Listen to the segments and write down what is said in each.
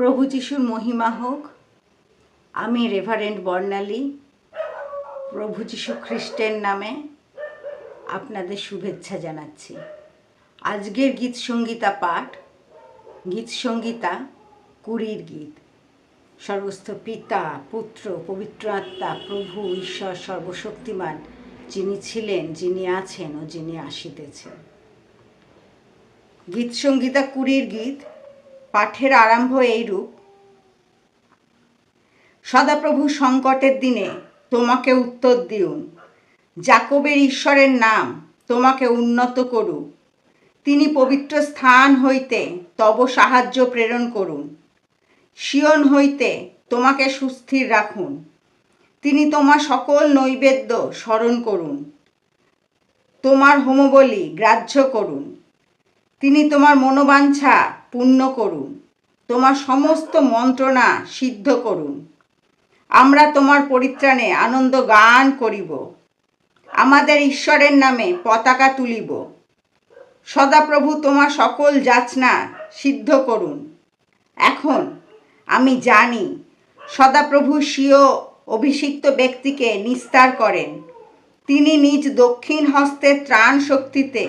প্রভু যিশুর মহিমা হোক, আমি রেভারেন্ড বর্ণালী, প্রভু যিশু খ্রিস্টের নামে আপনাদের শুভেচ্ছা জানাচ্ছি। আজকের গীত সঙ্গীতা পাঠ, গীত সঙ্গীতা, কুড়ির গীত। সর্বস্থ পিতা, পুত্র, পবিত্র আত্মা, প্রভু, ঈশ্বর সর্বশক্তিমান, যিনি ছিলেন, যিনি আছেন ও যিনি আসিতেছেন। গীত সঙ্গীতা, কুড়ির গীত পাঠের আরম্ভ এইরূপ। সদাপ্রভু সংকটের দিনে তোমাকে উত্তর দিউন। জাকবের ঈশ্বরের নাম তোমাকে উন্নত করুক। তিনি পবিত্র স্থান হইতে তব সাহায্য প্রেরণ করুন। শিয়ন হইতে তোমাকে সুস্থির রাখুন। তিনি তোমার সকল নৈবেদ্য স্মরণ করুন। তোমার হোমবলি গ্রাহ্য করুন। তিনি তোমার মনোবাঞ্ছা পূর্ণ করুন। তোমার সমস্ত মন্ত্রণা সিদ্ধ করুন। আমরা তোমার পরিত্রাণে আনন্দ গান করিব। আমাদের ঈশ্বরের নামে পতাকা তুলিব। সদাপ্রভু তোমার সকল যাচনা সিদ্ধ করুন। এখন আমি জানি, সদাপ্রভু স্বীয় অভিষিক্ত ব্যক্তিকে নিস্তার করেন। তিনি নিজ দক্ষিণ হস্তের ত্রাণ শক্তিতে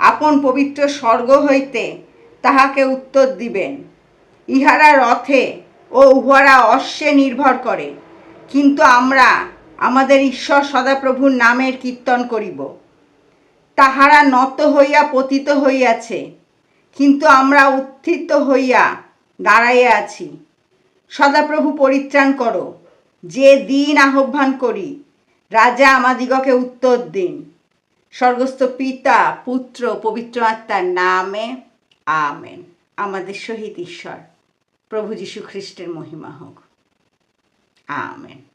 আপন পবিত্র স্বর্গ হইতে তাহাকে উত্তর দিবেন। ইহারা রথে ও উহারা অশ্বে নির্ভর করে। কিন্তু আমরা আমাদের ঈশ্বর সদাপ্রভুর নামের কীর্তন করিব। তাহারা নত হইয়া পতিত হইয়াছে, কিন্তু আমরা উত্থিত হইয়া দাঁড়াইয়া আছি। সদাপ্রভু পরিত্রাণ করো, যে দিন আহ্বান করি, রাজা আমাদিগকে উত্তর দিন। স্বর্গস্থ পিতা, পুত্র, পবিত্র আত্মার নামে আমেন। আমাদের শহীদ ঈশ্বর, প্রভু যীশু খ্রিস্টের মহিমা হোক। আমেন।